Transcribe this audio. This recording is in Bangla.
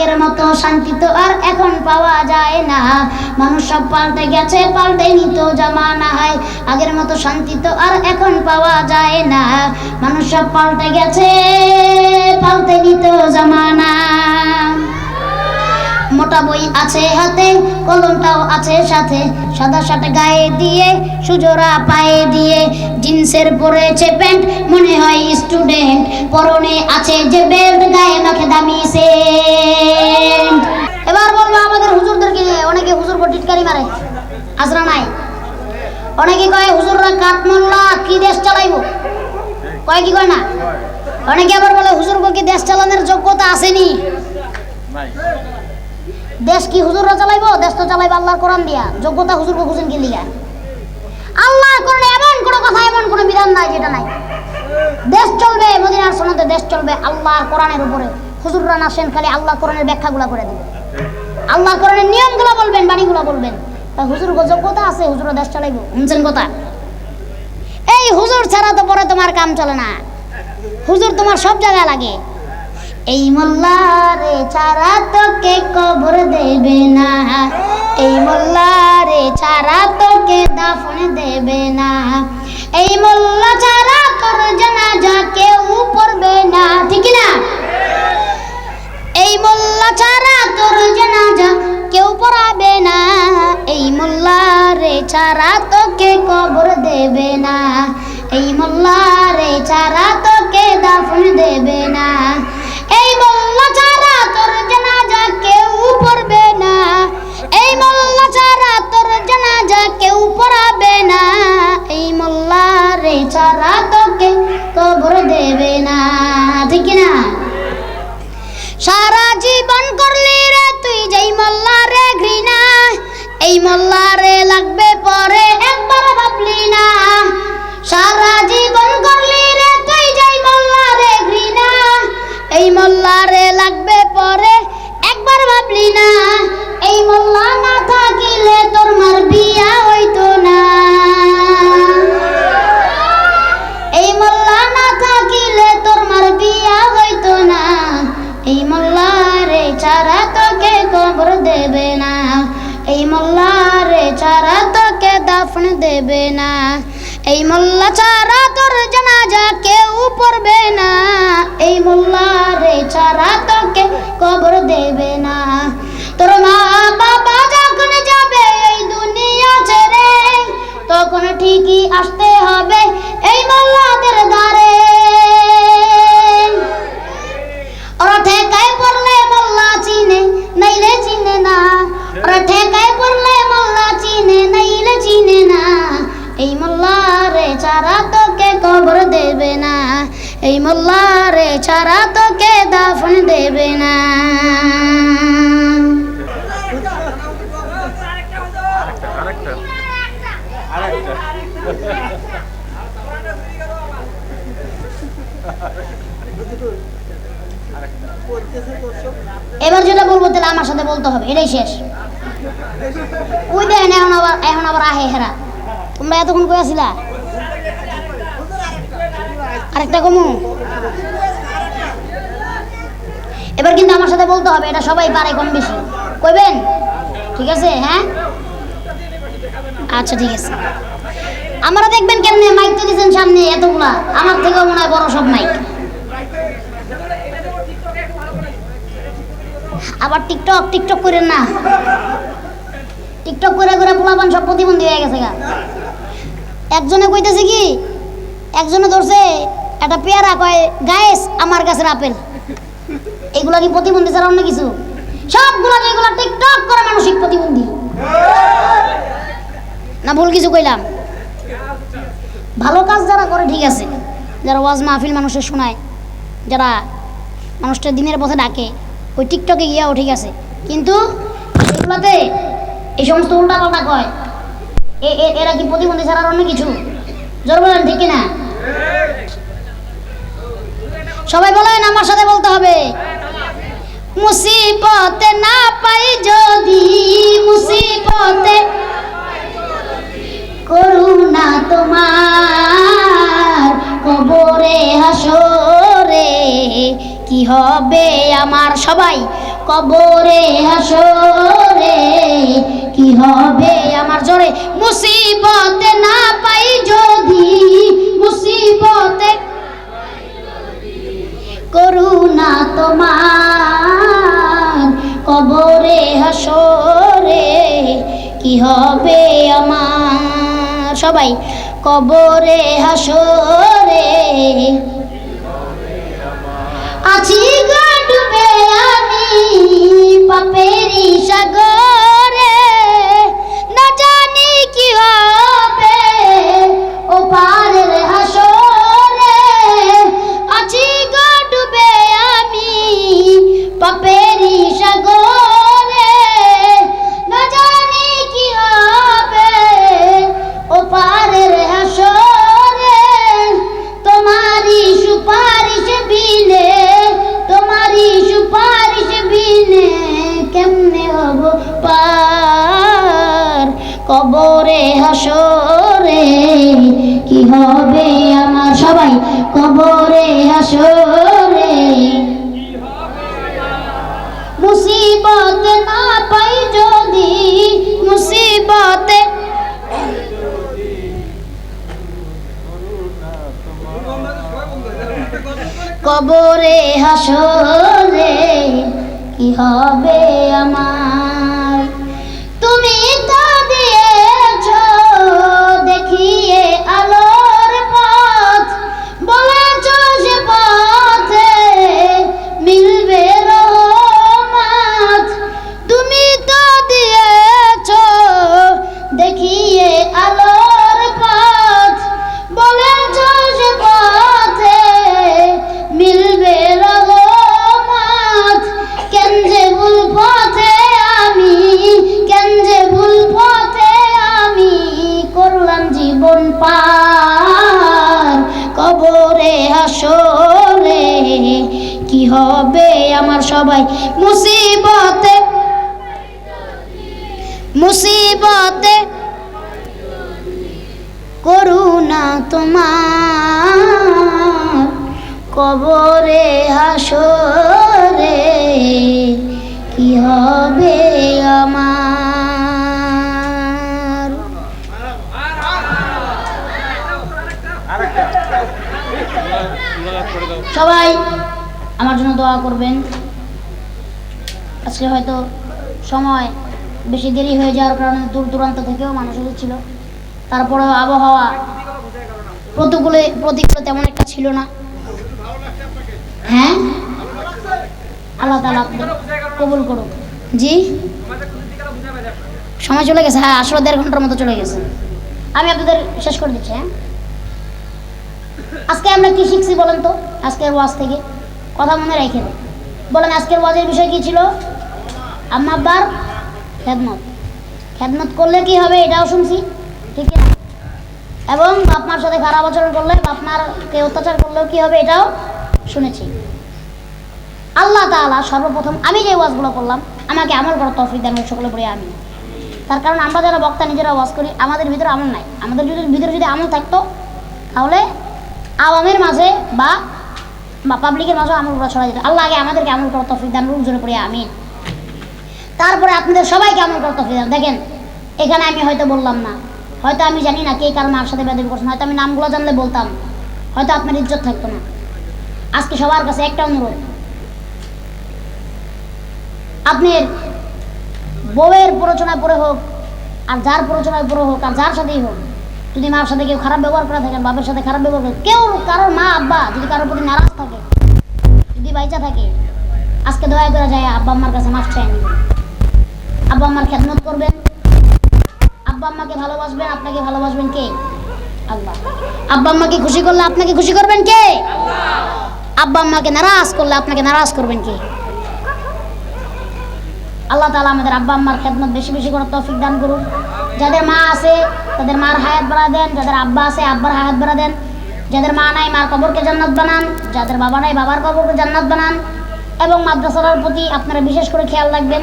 আগের মতো শান্তি তো আর এখন পাওয়া যায় না। মানুষ সব পাল্টে গেছে, পাল্টে নিত জামানায়। আগের মতো শান্তি তো আর এখন পাওয়া যায় না। মানুষ সব পাল্টে গেছে, পাল্টে নিত জামানা মোটা বই আছে হাতে কলমটাও আছে সাথে। সাদা শার্ট গায়ে দিয়ে সুজোরা পায়ে দিয়ে জিন্সের পরেছে প্যান্ট মনে হয় স্টুডেন্ট। পরনে আছে যে বেল্ট গায়ে মাখে দামি সেন্ট। এবার বলব আমাদের হুজুরদেরকে অনেকে হুজুর টিটকারি মারে আজরা নাই। অনেকে কয় হুজুররা কাঠমোল্লা কি দেশ চালাইবো? কয় কি কয় না? অনেকে আবার বলে হুজুর কি দেশ চালানোর যোগ্যতা আসেনি? দেশ কি হুজুররা চালাইবো? দেশ তো চালাইবো আল্লাহর কোরআন দিয়া। যোগ্যতা হুজুরকে খুঁজেন কি লিগা। আল্লাহ কোরআনে এমন কোনো কথা, এমন কোনো বিধান নাই যেটা নাই। দেশ চলবে, মদিনার সনদে দেশ চলবে আল্লাহর কোরআনের উপরে। হুজুররা নাসেন খালি আল্লাহ কোরআনের ব্যাখ্যাগুলো করে দিবে। আল্লাহ কোরআনের নিয়মগুলো বলবেন, বাণীগুলো বলবেন। তা হুজুর যোগ্যতা আছে হুজুর দেশ চালাইবো। শুনছেন কথা? এই হুজুর ছাড়া তো পরে তোমার কাম চলে না। হুজুর তোমার সব জায়গায় লাগে। এই মোল্লারে ছাড়া তোকে কবর দেবে না। এই মোল্লারে ছাড়া তোকে দাফন দেবে না। এই মোল্লা ছাড়া তোর জানাজা কেউ পড়বে না, ঠিক না এই মোল্লা ছাড়া তোর জানাজা কেউ পড়াবে না। এই মোল্লারে ছাড়া তোকে কবর দেবে না। এই মোল্লারে ছাড়া তোকে দাফন দেবে না। এই মোল্লারে ছাড়া তোকে কবর দেবে না। এই মোল্লারে ছাড়া তোকে দাফন দেবে না। এই মোল্লা ছাড়া তোর জানাজা কেউ পড়বে না। এই মোল্লারে ছাড়া এই মোল্লারে ছাড়া তোকে কবর দেবে না। এই মোল্লারে ছাড়া তোকে দাফন দেবে না। এবার যেটা বলব, তাহলে আমার সাথে বলতে হবে। এটাই শেষ। ওই দেখেন এখন আবার এখন আবার আহে হেরা। তোমরা এতক্ষণ কই আসিলা আরেকটা কমু। এবার কিন্তু আমার সাথে বলতে হবে, এটা সবাই পারে কম বেশি। কইবেন? ঠিক আছে হ্যাঁ? আচ্ছা ঠিক আছে। আমরা দেখবেন কেমনে মাইক তো দিয়েছেন সামনে এতগুলা। আমার থেকেও মনে হয় বড় সব মাইক আবার টিকটক টিকটক করেন না। টিকটক করে করে পোলাপান সব প্রতিবন্ধী হয়ে গেছে গা। একজনে কইতেছে কি, একজনে ধরছে একটা পেয়ারা, কয় গায়েস আমার কাছে আপেল। এগুলা কি প্রতিবন্ধী ছাড়া অন্য কিছু? সবগুলা যেগুলো টিকটক করে মানসিক প্রতিবন্ধী? না, ভুল কিছু কইলাম। ভালো কাজ যারা করে, ঠিক আছে। যারা ওয়াজ মাহফিল মানুষের শোনায়, যারা মানুষটা দিনের পথে ডাকে, ওই টিকটকে গিয়াও ঠিক আছে। কিন্তু এগুলোতে এই সমস্ত উল্টাপাল্টা কয় এ- এ- এরা কি প্রতিবন্ধী ছাড়া অন্য কিছু? জোর বলেন, ঠিক না সবাই বলেন, আমার সাথে বলতে হবে। মুসিবতে না পাই যদি, মুসিবতে করুণা তোমার কবরে, হাসরে। কি হবে আমার সবাই? কবরে, হাসরে। কি হবে? আমার জোরে, মুসিবতে না পাই যদি, মুসিবতে করুণা তোমার, কবরে, হাসরে, কি হবে আমার? সবাই, কবরে, হাসরে, আছি গো ডুবে কবরে হাসরে মুসিবত না পাই যদি মুসিবতে কবরে হাসরে কি হবে আমার? তোমার কবরে, হাসরে, কি হবে আমার? সবাই আমার জন্য দোয়া করবেন। আজকে হয়তো সময় বেশি দেরি হয়ে যাওয়ার কারণে দূর দূরান্ত থেকেও মানুষ এসেছিল। তারপরেও আবহাওয়া প্রতিকূলে প্রতিকূলে তেমন একটা ছিল না। হ্যাঁ? আল্লাহ তালা কবুল করুক। জি? সময় চলে গেছে। হ্যাঁ আসলে দেড় ঘণ্টার মতো চলে গেছে। আমি আপনাদের শেষ করে দিচ্ছি হ্যাঁ? আজকে আমরা কি শিখছি বলেন তো? আজকের ওয়াজ থেকে। কথা মনে রেখে বলেন, আজকের ওয়াজের বিষয় কি ছিল? আম্মা আব্বার খেদমত। খেদমত করলে কি হবে এটাও শুনছি। ঠিক না এবং বাপমার সাথে খারাপ আচরণ করলে বাপ মারকে অত্যাচার করলেও কি হবে এটাও শুনেছি। আল্লাহ তাআলা সর্বপ্রথম আমি যে ওয়াজগুলো করলাম, আমাকে আমল করার তৌফিক দেন সকলে পড়ে আমি তার কারণ আমরা যারা বক্তা, নিজেরা ওয়াজ করি, আমাদের ভিতরে আমল নাই। আমাদের যদি ভিতরে যদি আমল থাকতো, তাহলে আওয়ামের মাঝে বা পাবলিকের মাঝে আমল করা ছড়া যেত। আল্লাহ আগে আমাদেরকে আমল করার তৌফিক দান জোরে পড়ে আমি তারপরে আপনাদের সবাইকে আমল করার তৌফিক দান। দেখেন, এখানে আমি হয়তো বললাম না। হয়তো আমি জানি না কে কাল মার সাথে বেদবি করছেন হয়তো আমি নামগুলো জানলে বলতাম। হয়তো আপনার ইজ্জত থাকতো না। আজকে সবার কাছে একটা অনুরোধ। আপনার বউয়ের প্ররোচনায় পরে হোক, আর যার প্ররোচনায় পরে হোক, আর যার সাথেই হোক, যদি মার সাথে কেউ খারাপ ব্যবহার করে থাকেন বাপের সাথে খারাপ ব্যবহার করে, কেউ কারোর মা, আব্বা যদি কারোর প্রতি নারাজ থাকে, যদি বাইচা থাকে, আজকে দয়া করে যায়, আব্বা আম্মার কাছে মাফ চাই আব্বা আম্মার খেদমত করবেন। আব্বা আম্মাকে ভালোবাসবেন, আপনাকে ভালোবাসবেন কে? আল্লাহ। আব্বা আম্মাকে খুশি করলে আপনাকে খুশি করবেন কে? আব্বা আম্মাকে নারাজ করলে আপনাকে নারাজ করবেন কে? আল্লাহ তালা আমাদের আব্বা আম্মার খেদমত বেশি বেশি করে তৌফিক দান করুন। যাদের মা আছে, তাদের মার হায়াত বাড়া দেন। যাদের আব্বা আছে, আব্বার হায়াত বাড়া দেন। যাদের মা নাই, মার কবরকে জান্নাত বানান। যাদের বাবা নাই, বাবার কবরকে জান্নাত বানান। এবং মাদ্রাসার প্রতি আপনারা বিশেষ করে খেয়াল রাখবেন।